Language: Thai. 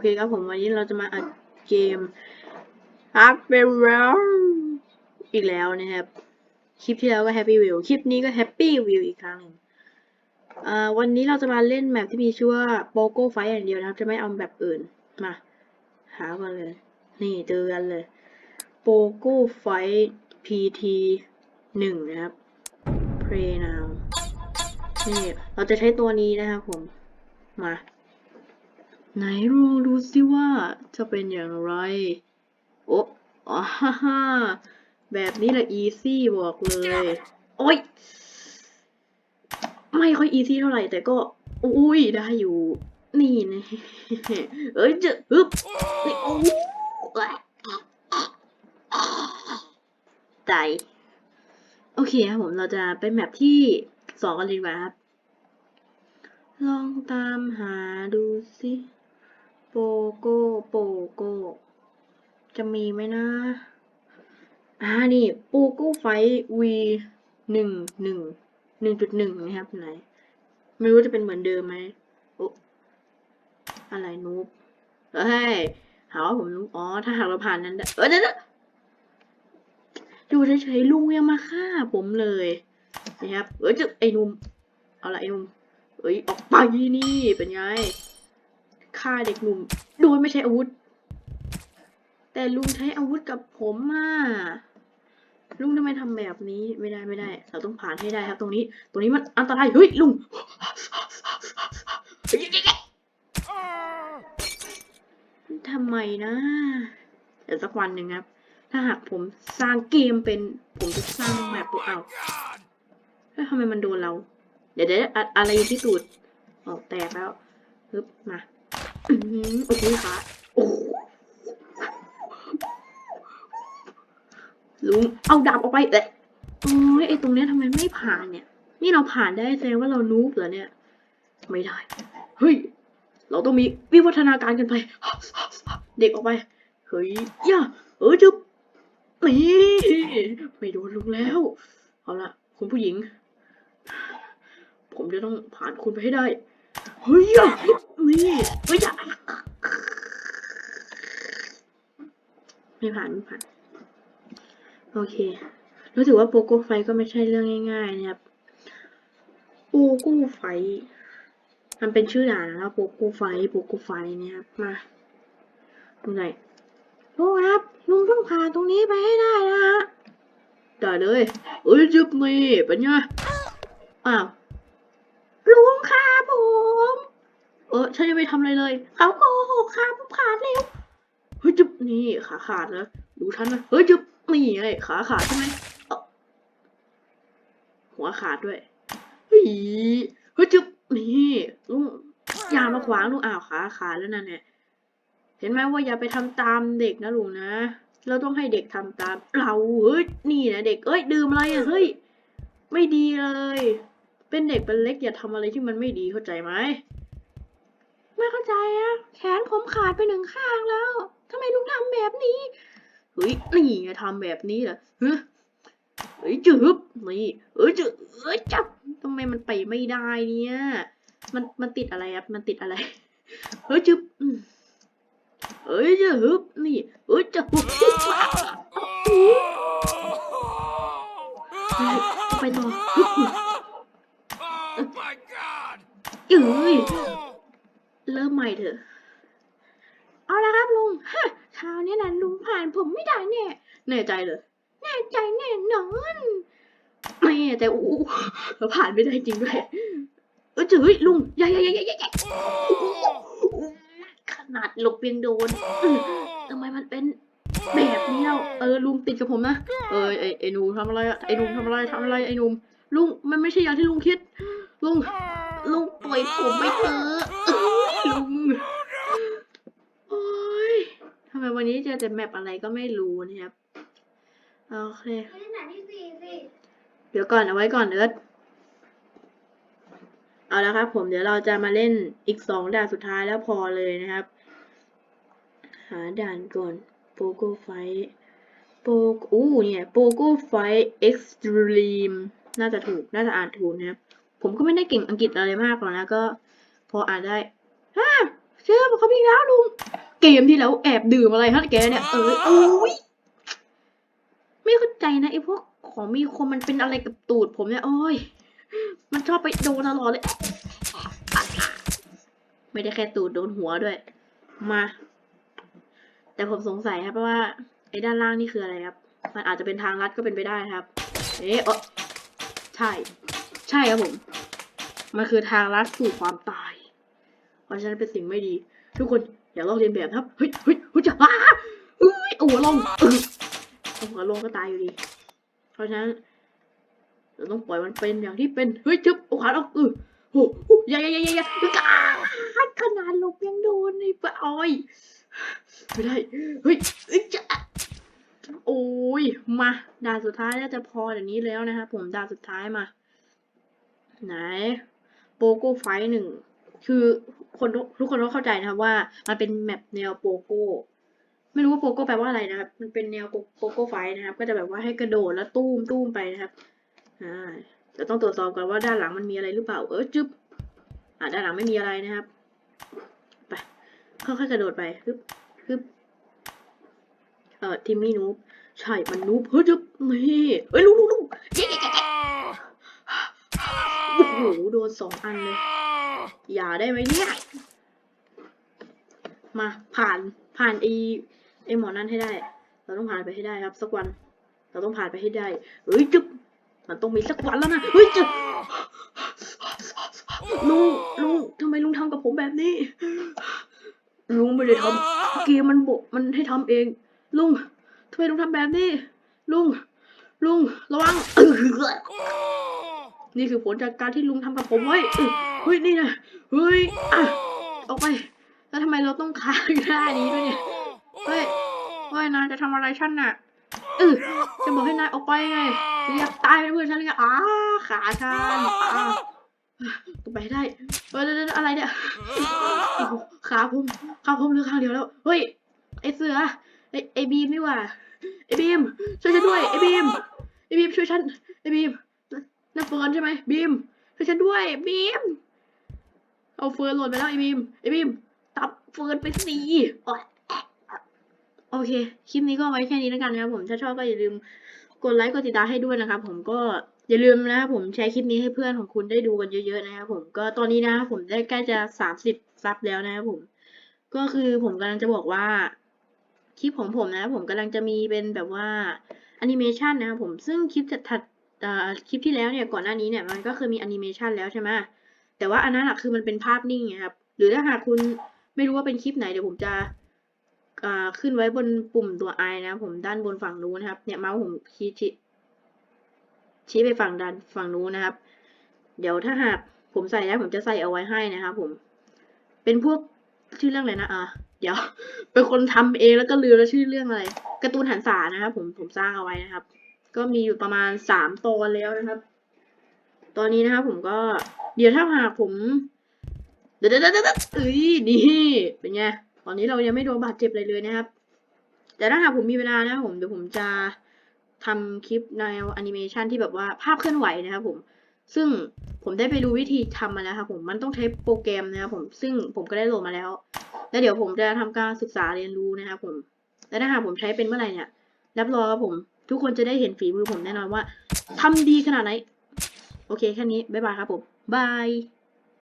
เคครับผมวันนี้เราจะมาอัดเกม Happy Wheel อีกแล้วนะครับ คลิปที่แล้วก็ Happy Wheel คลิปนี้ก็ Happy Wheel อีกครั้งหนึ่งวันนี้เราจะมาเล่นแมปที่มีชื่อว่า Pogo Fight อย่างเดียวนะครับ จะไม่เอาแบบอื่นมา หากันเลย นี่เจอกันเลย Pogo Fight PT หนึ่งนะครับ Play now นี่เราจะใช้ตัวนี้นะครับผมมา ไหนลองดูสิว่าจะเป็นอย่างไร โอ้อ๋อฮ่าฮ่าแบบนี้แหละอีซี่บอกเลย โอ้ย ไม่ค่อยอีซี่เท่าไหร่ แต่ก็ อุ้ยได้อยู่ นี่นะเอ้ยจะฮึบนี่โอ้ใจโอเคครับผมเราจะไปแมปที่สองกันเลยดีกว่าครับ ลองตามหาดูสิ โปโก้โปโก้จะมีไหมนะ อ่า นี่โปโกไฟวีหนึ่งหนึ่งหนึ่งจุดหนึ่งนะครับไหน ไม่รู้จะเป็นเหมือนเดิมไหมโอ้อะไรนูบเฮ้ยหาว่าผมนูบอ๋อ ถ้าหากเราผ่านนั้นได้เออเดี๋ยวอยู่เฉยๆลุงยังมาฆ่าผมเลยนะครับ เออจะไอ้นุ่มเอาละไอ้นุ่มเอ้ย ออกไปนี่ เป็นไง ฆ่าเด็กหนุ่ม โดยไม่ใช้อาวุธ แต่ลุงใช้อาวุธกับผมอะลุงทำไมทำแบบนี้ไม่ได้ไม่ได้ เราต้องผ่านให้ได้ครับ ตรงนี้ ตรงนี้มันอันตรายเฮ้ยลุงทำไมนะเดี๋ยวสักวันหนึ่งครับ ถ้าหากผมสร้างเกมเป็น ผมจะสร้างแมปตัวเอาแล้วทำไมมันโดนเรา เดี๋ยวเดี๋ยวอะไรอยู่ที่ตูดออกแตกแล้วปึ๊บมา อืมโอ้โหขาโอ้ลุงเอาดาบออกไปเอ๊ะโอ้ยไอตรงเนี้ยทำไมไม่ผ่านเนี่ย นี่เราผ่านได้แสดงว่าเรานูบเหรอเนี่ย ไม่ได้ เฮ้ย เราต้องมีวิวัฒนาการกันไป เด็กออกไป เฮ้ยย่าเออจุ๊บนี่ไม่โดนลุงแล้ว เอาละคุณผู้หญิง ผมจะต้องผ่านคุณไปให้ได้ เฮ้ยอะนี่เฮ้ยอะไม่ผ่านไม่ผ่าน โอเค รู้สึกว่าโปโก้ไฟก็ไม่ใช่เรื่องง่ายๆนะครับโปโก้ไฟ มันเป็นชื่อด่านนะครับโปโก้ไฟโปโก้ไฟเนี่ยครับ มาดูหน่อยลุงครับลุงต้องผ่านตรงนี้ไปให้ได้นะฮะได้เลยเอ้ยจุบนี่เป็นไงอ้าวลุงค่ะผม เออฉันยังไม่ทำอะไรเลย เขาโกหกค่ะผมขาดแล้วเฮ้ยจุบนี่ขาขาดนะดูฉันนะเฮ้ยจุบนี่ไงขาขาดใช่ไหมหัวขาดด้วยเฮ้ยเฮ้ยจุบนี่ลุงอย่ามาขวางลุงอ้าวขาขาดแล้วนั่นเนี่ยเห็นไหมว่าอย่าไปทำตามเด็กนะลุงนะ เราต้องให้เด็กทำตาม เราเฮ้ยนี่นะเด็กเอ้ยดื่มอะไรอะเฮ้ยไม่ดีเลย เป็นเด็กเป็นเล็กอย่าทำอะไรที่มันไม่ดีเข้าใจไหม ไม่เข้าใจอะแขนผมขาดไปหนึ่งข้างแล้วทำไมลุงทำแบบนี้เฮ้ยนี่ไงทำแบบนี้เหรอเฮ้ยเฮ้ยจืบนี่เอ้ยจืบเอ้ยจับทำไมมันไปไม่ได้เนี่ยมันมันติดอะไรครับมันติดอะไรเฮ้ยจืบอืมเฮ้ยจืบนี่เอ้ยจับปุ๊บปุ๊บว้าวเฮ้ยไปต่อฮึบ Oh my god! เอ้ย เริ่มใหม่เถอะ เอาละครับลุงฮะคราวนี้นะลุงผ่านผมไม่ได้แน่แน่ใจเลย แน่ใจแน่นอน ไม่แต่อู้เราผ่านไม่ได้จริงด้วย เออจื้ยลุงอย่าอย่าอย่าอย่าอย่ขนาดหลบเพียงโดนทำไมมันเป็นแบบนี้เราเออลุงติดกับผมนะ เออไอไอหนูทำอะไรอะไอหนุ่มทำอะไรทำอะไรไอหนุ่มลุงมันไม่ใช่อย่างที่ลุงคิด ลุง ลุงปล่อยผมไปเถอะเอ้ยลุงโอ้ยทำไมวันนี้เจอแต่แมปอะไรก็ไม่รู้นะครับโอเคที่ไหนที่สี่สิเดี๋ยวก่อนเอาไว้ก่อนเอิร์ธเอาละครับ ผมเดี๋ยวเราจะมาเล่นอีกสองด่านสุดท้ายแล้วพอเลยนะครับ หาด่านก่อนโปโกไฟโปอู้เนี่ยโปโกไฟเอ็กซ์ตรีมน่าจะถูก น่าจะอ่านถูกนะครับ ผมก็ไม่ได้เก่งอังกฤษอะไรมากหรอกนะก็ พออ่านได้ฮ่าเชื่อบอกเขาอีกแล้วลุงเกมที่แล้วแอบดื่มอะไรฮะแกเนี่ยเออโอ้ยไม่เข้าใจนะไอ้พวกของมีคมมันเป็นอะไรกับตูดผมเนี่ยโอ้ยมันชอบไปโดนตลอดเลย ไม่ได้แค่ตูดโดนหัวด้วย มา แต่ผมสงสัยครับว่าไอ้ด้านล่างนี่คืออะไรครับ มันอาจจะเป็นทางลัดก็เป็นไปได้ครับ เอ๊ะเออใช่ ใช่ครับผม มันคือทางลัดสู่ความตาย เพราะฉะนั้นเป็นสิ่งไม่ดี ทุกคนอย่าลอกเลียนแบบครับเฮ้ยเฮ้ยเฮ้ยจะอ้าเอ้ยเอาหัวลงเออเอาหัวลงก็ตายอยู่ดี เพราะฉะนั้นเราต้องปล่อยมันเป็นอย่างที่เป็นเฮ้ยจึ๊บเอาขาออกเออโอ้โหยาย่าย่าย่าย่าขนาดหลบยังโดนไอ้ปะอ้อยไม่ได้เฮ้ยเอ้ยจะโอ้ยมาด่านสุดท้ายน่าจะพอเดี๋ยวนี้แล้วนะครับผมด่านสุดท้ายมา ไหนโปโก้ไฟหนึ่งคือคนทุกคนต้องเข้าใจนะครับว่ามันเป็นแมปแนวโปโก้ไม่รู้ว่าโปโก้แปลว่าอะไรนะครับ มันเป็นแนวโปโก้ไฟนะครับ ก็จะแบบว่าให้กระโดดแล้วตุ้มตุ้มไปนะครับอ่าจะต้องตรวจสอบก่อนว่าด้านหลังมันมีอะไรหรือเปล่า เออจึ๊บอ่าด้านหลังไม่มีอะไรนะครับ ไปค่อยๆกระโดดไปฮึบฮึบเออทิมมี่นูบใช่มันนูบเฮ้ยจึ๊บนี่เอ้ยลุกลุกลุก หโดนสองอันเลย อย่าได้ไหมเนี่ย มาผ่านผ่านไอไอหมอนั่นให้ได้ เราต้องผ่านไปให้ได้ครับ สักวัน เราต้องผ่านไปให้ได้ เฮ้ยจึ๊บมันต้องมีสักวันแล้วนะเฮ้ยจึ๊บลุงลุงทำไมลุงทำกับผมแบบนี้ ลุงไม่ได้ทำเกมมันบอกมันให้ทำเอง ลุงทำไมลุงทำแบบนี้ ลุง ลุงระวัง นี่คือผลจากการที่ลุงทำกับผมไว้เออเฮ้ยนี่นะเฮ้ยอะออกไป แล้วทำไมเราต้องค้างหน้านี้ด้วยเนี่ยเฮ้ยเฮ้ยนายจะทำอะไรฉันน่ะเออจะบอกให้นายออกไปไงจะอยากตายเป็นเพื่อนฉันเลยไงอ้าขาฉันอ้าต้องไปให้ได้เฮ้ยเดี๋ยวๆอะไรเนี่ยโอ้โหขาผมขาผมเหลือข้างเดียวแล้ว เฮ้ย ไอเสือ ไอไอบีมนี่หว่าไอบีม ช่วยฉันด้วย ไอบีม ไอบีมช่วยฉัน ไอบีม นั่นเฟิร์นใช่ไหมบีมช่วยฉันด้วยบีมเอาเฟิร์นหล่นไปแล้วไอ้บีมไอ้บีมตับเฟิร์นไปสิโอ๊ยโอเค คลิปนี้ก็ไว้แค่นี้แล้วกันนะครับผมถ้าชอบก็อย่าลืมกดไลค์กดติดตามให้ด้วยนะครับผมก็อย่าลืมนะครับผมแชร์คลิปนี้ให้เพื่อนของคุณได้ดูกันเยอะๆนะครับผมก็ตอนนี้นะครับผมได้ใกล้จะสามสิบซับแล้วนะครับผม ก็คือผมกำลังจะบอกว่าคลิปของผมนะครับผมกำลังจะมีเป็นแบบว่าแอนิเมชันนะครับผมซึ่งคลิปจะถัด คลิปที่แล้วเนี่ยก่อนหน้านี้เนี่ยมันก็คือมีแอนิเมชันแล้วใช่ไหมแต่ว่าอันนั้นอะคือมันเป็นภาพนิ่งไงครับ หรือถ้าหากคุณไม่รู้ว่าเป็นคลิปไหนเดี๋ยวผมจะขึ้นไว้บนปุ่มตัวไอนะผมด้านบนฝั่งนู้นนะครับ เนี่ยเมาส์ผมชี้ชี้ชี้ไปฝั่งด้านฝั่งนู้นนะครับ เดี๋ยวถ้าหากผมใส่แล้วผมจะใส่เอาไว้ให้นะครับผม เป็นพวกชื่อเรื่องอะไรนะอะเดี๋ยวเป็นคนทำเองแล้วก็ลืมแล้วชื่อเรื่องอะไรการ์ตูนหันษานะครับผมผมสร้างเอาไว้นะครับ ก็มีอยู่ประมาณสามตอนแล้วนะครับ ตอนนี้นะครับผมก็เดี๋ยวถ้าหากผม เดี๋ยวเดี๋ยวเดี๋ยวเดี๋ยวเอ้ยนี่เป็นไงตอนนี้เรายังไม่โดนบาดเจ็บอะไรเลยนะครับ แต่ถ้าหากผมมีเวลานะครับผมเดี๋ยวผมจะทำคลิปแนวแอนิเมชันที่แบบว่าภาพเคลื่อนไหวนะครับผมซึ่งผมได้ไปดูวิธีทำมาแล้วครับผมมันต้องใช้โปรแกรมนะครับผมซึ่งผมก็ได้โหลดมาแล้ว แล้วเดี๋ยวผมจะทำการศึกษาเรียนรู้นะครับผมและถ้าหากผมใช้เป็นเมื่อไหร่เนี่ยรับรองครับผม ทุกคนจะได้เห็นฝีมือผมแน่นอนว่าทำดีขนาดไหน โอเค แค่นี้ บ๊ายบายครับผม บาย